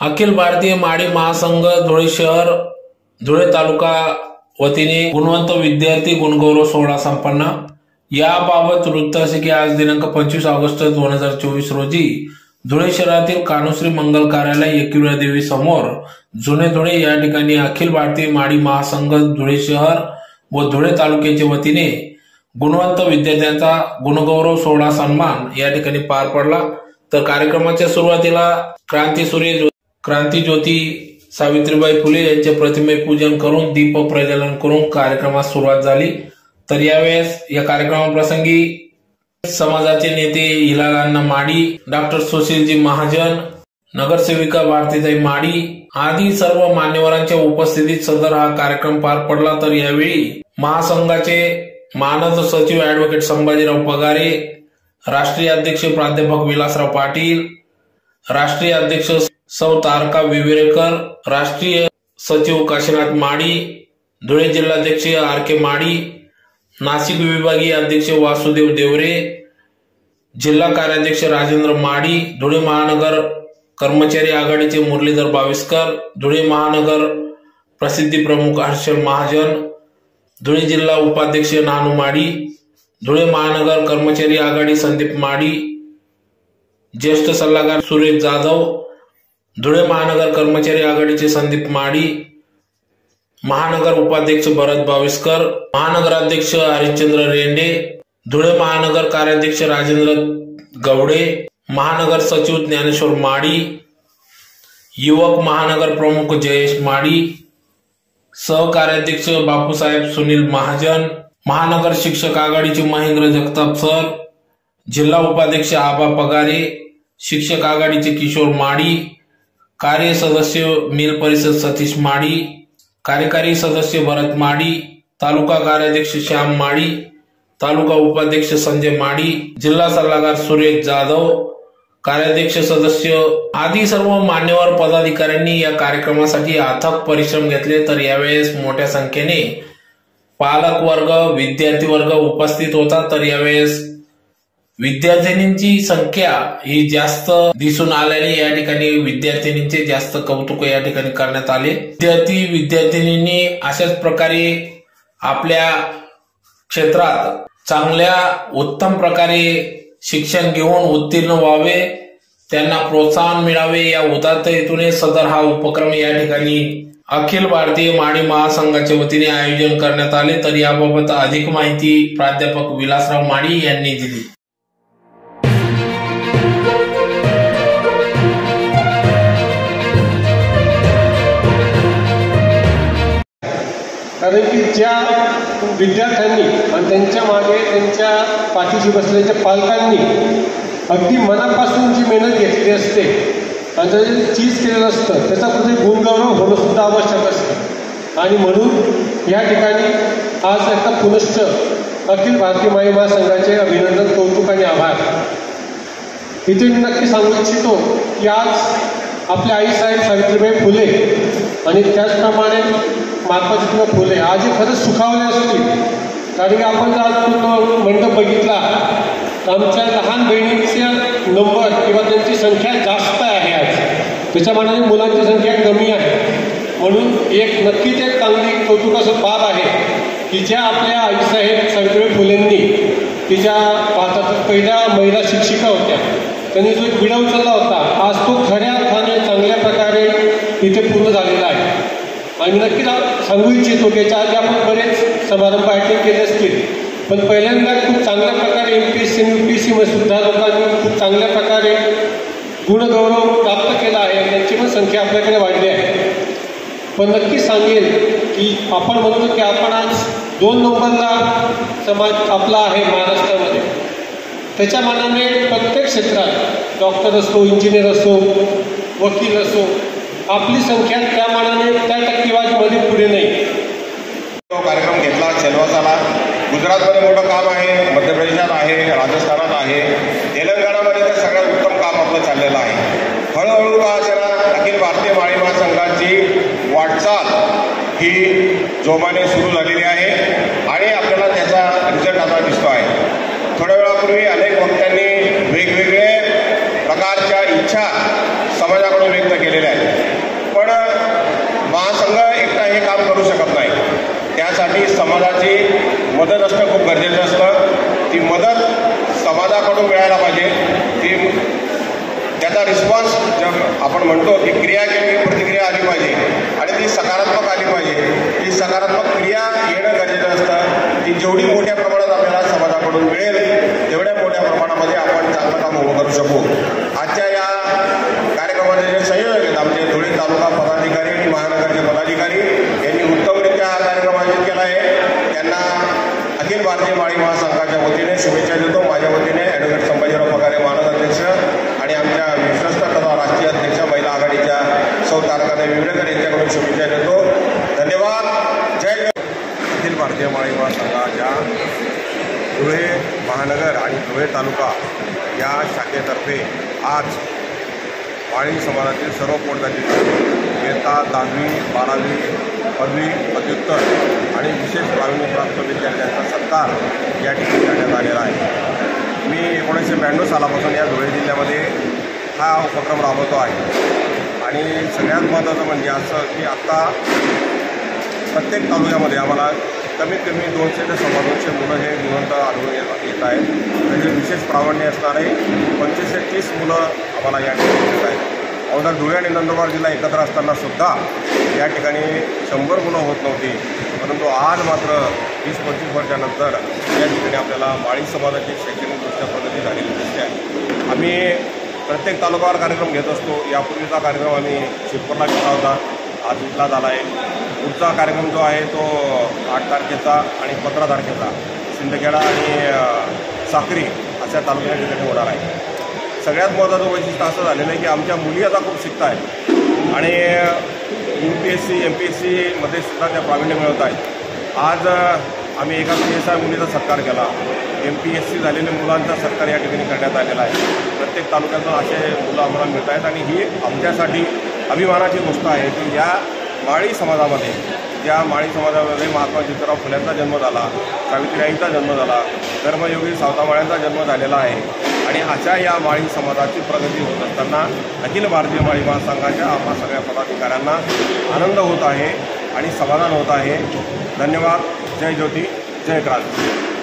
अखिल भारतीय माडी महासंघ धुळे शहर धुळे तालुका वतीने गुणवंत विद्यार्थी गुणगौरव सोहळा संपन्न. याबाबत वृत्त असे की आज दिनांक पंचवीस ऑगस्ट दोन हजार चोवीस रोजी धुळे शहरातील कानुश्री मंगल कार्यालय एकविरा देवी समोर जुने धुळे या ठिकाणी अखिल भारतीय माडी महासंघ धुळे शहर व धुळे तालुक्याच्या वतीने गुणवंत विद्यार्थ्यांचा गुणगौरव सोहळा सन्मान या ठिकाणी पार पडला. तर कार्यक्रमाच्या सुरुवातीला क्रांती सूर्य क्रांतीज्योती सावित्रीबाई फुले यांचे प्रतिमे पूजन करून दीप प्रज्वलन करून कार्यक्रमास सुरुवात झाली. तर यावेळेस या कार्यक्रमाप्रसंगी समाजाचे नेते हिलालांना माडी डॉक्टर सुशीलजी महाजन नगरसेविका भारतीताई माडी आदी सर्व मान्यवरांच्या उपस्थितीत सदर हा कार्यक्रम पार पडला. तर यावेळी महासंघाचे मानद सचिव ऍडव्होकेट संभाजीराव पगारे राष्ट्रीय अध्यक्ष प्राध्यापक विलासराव पाटील राष्ट्रीय अध्यक्ष सौ तारका विवेरेकर राष्ट्रीय सचिव काशीनाथ माडी धुळे जिल्हाध्यक्ष आर के माडी नाशिक विभागीय अध्यक्ष वासुदेव देवरे जिल्हा कार्याध्यक्ष राजेंद्र माडी धुळे महानगर कर्मचारी आघाडीचे मुरलीधर बाविस्कर धुळे महानगर प्रसिद्धी प्रमुख हर्षल महाजन धुळे जिल्हा उपाध्यक्ष नानू माडी धुळे महानगर कर्मचारी आघाडी संदीप माडी ज्येष्ठ सल्लागार सुरेश जाधव धुळे महानगर कर्मचारी आघाडीचे संदीप माडी महानगर उपाध्यक्ष भरत बाविस्कर महानगराध्यक्ष हरिश्चंद्र रेंडे धुळे महानगर कार्याध्यक्ष राजेंद्र गवडे महानगर सचिव ज्ञानेश्वर माडी युवक महानगर प्रमुख जयेश माडी सहकार्याध्यक्ष बापूसाहेब सुनील महाजन महानगर शिक्षक आघाडीचे महेंद्र जगताप सर जिल्हा उपाध्यक्ष आबा पगारे शिक्षक आघाडीचे किशोर माडी कार्य सदस्य मेल परिषद सतीश माडी कार्यकारी सदस्य भरत माडी तालुका कार्याध्यक्ष श्याम माडी तालुका उपाध्यक्ष संजय माडी जिल्हा सल्लागार सुरेश जाधव कार्याध्यक्ष सदस्य आदी सर्व मान्यवर पदाधिकाऱ्यांनी या कार्यक्रमासाठी अथक परिश्रम घेतले. तर यावेळेस मोठ्या संख्येने पालक वर्ग विद्यार्थी वर्ग उपस्थित होता तर यावेळेस विद्यार्थिनींची संख्या ही जास्त दिसून आल्याने या ठिकाणी. विद्यार्थिनींचे जास्त कौतुक या ठिकाणी करण्यात आले. विद्यार्थी विद्यार्थिनींनी अशाच प्रकारे आपल्या क्षेत्रात चांगल्या उत्तम प्रकारे शिक्षण घेऊन उत्तीर्ण व्हावे त्यांना प्रोत्साहन मिळावे या उदात्त हेतूने सदर हा उपक्रम या ठिकाणी अखिल भारतीय माणी महासंघाच्या वतीने आयोजन करण्यात आले. तर याबाबत अधिक माहिती प्राध्यापक विलासराव माडी यांनी दिली. कारण की ज्या विद्यार्थ्यांनी आणि त्यांच्या मागे त्यांच्या पाठीशी बसलेल्या पालकांनी अगदी मनापासून जी मेहनत घेतली असते आणि त्याचं जे चीज केलेलं असतं त्याचा कुठे गुणगौरव होणं सुद्धा आवश्यक असतं. आणि म्हणून या ठिकाणी आज आता पुनश्च अखिल भारतीय माई महासंघाचे अभिनंदन कौतुक आणि आभार. इथे मी नक्की सांगू इच्छितो की आज आपल्या आईसाहेब सावित्रीबाई फुले आणि त्याचप्रमाणे महात्मा फुले. आज हे खरंच सुखावले असतील. कारण की आपण जर आज पूर्ण मंडप बघितला तर आमच्या लहान बहिणींचा नंबर किंवा त्यांची संख्या जास्त आहे आज. त्याच्या मनाने मुलांची संख्या कमी आहे. म्हणून एक नक्कीच एक चांगली कौतुकाचं बाब आहे की ज्या आपल्या आईसाहेब सावित्रीबाई फुलेंनी तिच्या भारतातील पहिल्या महिला शिक्षिका होत्या. त्यांनी जो एक विडा उचलला होता आज तो खऱ्या अर्थाने चांगल्या प्रकारे इथे पूर्ण झालेला आहे. आणि नक्कीच सांगू इच्छितो की याच्या आधी आपण बरेच समारंभ अटेंड केले असतील. पण पहिल्यांदा खूप चांगल्या प्रकारे M P S C U P S C लोकांनी खूप चांगल्या प्रकारे गुणगौरव प्राप्त केला आहे. त्यांची पण संख्या आपल्याकडे वाढली आहे. पण नक्की सांगेल की आपण म्हणतो की आपण आज दोन नंबरला समाज आपला आहे महाराष्ट्रामध्ये. त्याच्या मानाने प्रत्येक क्षेत्रात डॉक्टर असो इंजिनियर असो वकील असो आपली संख्या त्या मानाने त्या टक्केवारीमध्ये पुढे नाही. तो कार्यक्रम घेतला सेल्वासाला गुजरातमध्ये मोठं काम आहे मध्य प्रदेशात आहे राजस्थानात आहे. तेलंगणामध्ये तर सगळ्यात उत्तम काम आपलं चाललेलं आहे. हळूहळू का असेना अखिल भारतीय माळी महासंघाची वाटचाल ही जोमाने सुरू झालेली आहे आणि आपल्याला त्याचा रिझल्ट आता दिसतो आहे. थोड्या वेळापूर्वी त्यासाठी समाजाची मदत असणं खूप गरजेचं असतं. ती मदत समाजाकडून मिळायला पाहिजे. ती त्याचा रिस्पॉन्स जर आपण म्हणतो की क्रिया केली प्रतिक्रिया आली पाहिजे आणि ती सकारात्मक आली पाहिजे ती सकारात्मक क्रिया येणं गरजेचं असतं. ती जेवढी मोठ्या प्रमाणात आपल्याला समाजाकडून मिळेल तेवढ्या मोठ्या प्रमाणामध्ये आपण चांगलं काम उभं करू शकू. आजच्या या कार्यक्रमाचे जे संयोजक आहेत आमचे धुळे तालुका पदाधिकारी आणि महान पदाधिकारी यांनी उत्तमरित्या हा कार्यक्रम आयोजित केला आहे त्यांना अखिल भारतीय माळी महासंघाच्या वतीने शुभेच्छा देतो. माझ्या वतीने ॲडव्होकेट संभाजीराव पगारे अध्यक्ष आणि आमच्या विश्वस्त तथा राष्ट्रीय अध्यक्ष महिला आघाडीच्या सौ तारकाने विवेकर यांच्याकडून शुभेच्छा देतो. धन्यवाद. जय अखिल भारतीय माळी महासंघाच्या धुळे महानगर आणि धुळे तालुका या शाखेतर्फे आज माळी समाजातील सर्व पोटदातील इयत्ता दहावी बारावी पदवी पदव्युत्तर आणि विशेष प्रावीण्यप्राप्त विद्यार्थ्यांचा सत्कार या ठिकाणी करण्यात आलेला आहे. मी एकोणीसशे ब्याण्णव सालापासून या धुळे जिल्ह्यामध्ये हा उपक्रम राबवतो आहे. आणि सगळ्यात महत्त्वाचं म्हणजे असं की आत्ता प्रत्येक तालुक्यामध्ये आम्हाला कमीत कमी दोनशे ते सव्वा दोनशे मुलं हे गुणवंत आढळून येत येत आहेत. म्हणजे विशेष प्रावीण्य असणारे पंचवीस ते तीस मुलं आम्हाला या ठिकाणी येत आहेत. अगोदर धुळे आणि नंदुरबार जिल्हा एकत्र असताना सुद्धा या ठिकाणी शंभर मुलं होत नव्हती. परंतु आज मात्र वीस पंचवीस वर्षानंतर या ठिकाणी आपल्याला माळी समाजाची शैक्षणिकदृष्ट्या प्रगती झालेली दिसते आहे. आम्ही प्रत्येक तालुकावर कार्यक्रम घेत असतो. यापूर्वीचा कार्यक्रम आम्ही शिरपूरला घेतला होता. आज इथला झाला आहे. पुढचा कार्यक्रम जो आहे तो आठ तारखेचा आणि पंधरा तारखेचा. सिंदखेडा आणि साखरी साक्री अशा तालुक्याच्या ठिकाणी होणार आहे. सगळ्यात महत्त्वाचं वैशिष्ट्य असं झालेलं आहे की आमच्या मुली आता खूप शिकत आहेत आणि U P S C M P S सीमध्ये सुद्धा त्या प्रावीण्य मिळवत आहेत. आज आम्ही एका पी एस आय मुलीचा सत्कार केला. एम पी एस सी झालेल्या मुलांचा सत्कार या ठिकाणी करण्यात आलेला आहे. प्रत्येक तालुक्यातून असे मुलं आम्हाला मिळत आहेत आणि ही आमच्यासाठी अभिमानाची गोष्ट आहे की या माळी समाजामध्ये ज्या माळी समाजामध्ये महात्मा ज्योतिराव फुल्यांचा जन्म झाला सावित्रीबाईंचा जन्म झाला कर्मयोगी सावतामाळ्यांचा जन्म झालेला आहे. आणि अशा या माळी समाजाची प्रगती होत असताना अखिल भारतीय माळी महासंघाच्या आम्हा सगळ्या पदाधिकाऱ्यांना आनंद होत आहे आणि समाधान होत आहे. धन्यवाद. जय ज्योती. जय क्रांती.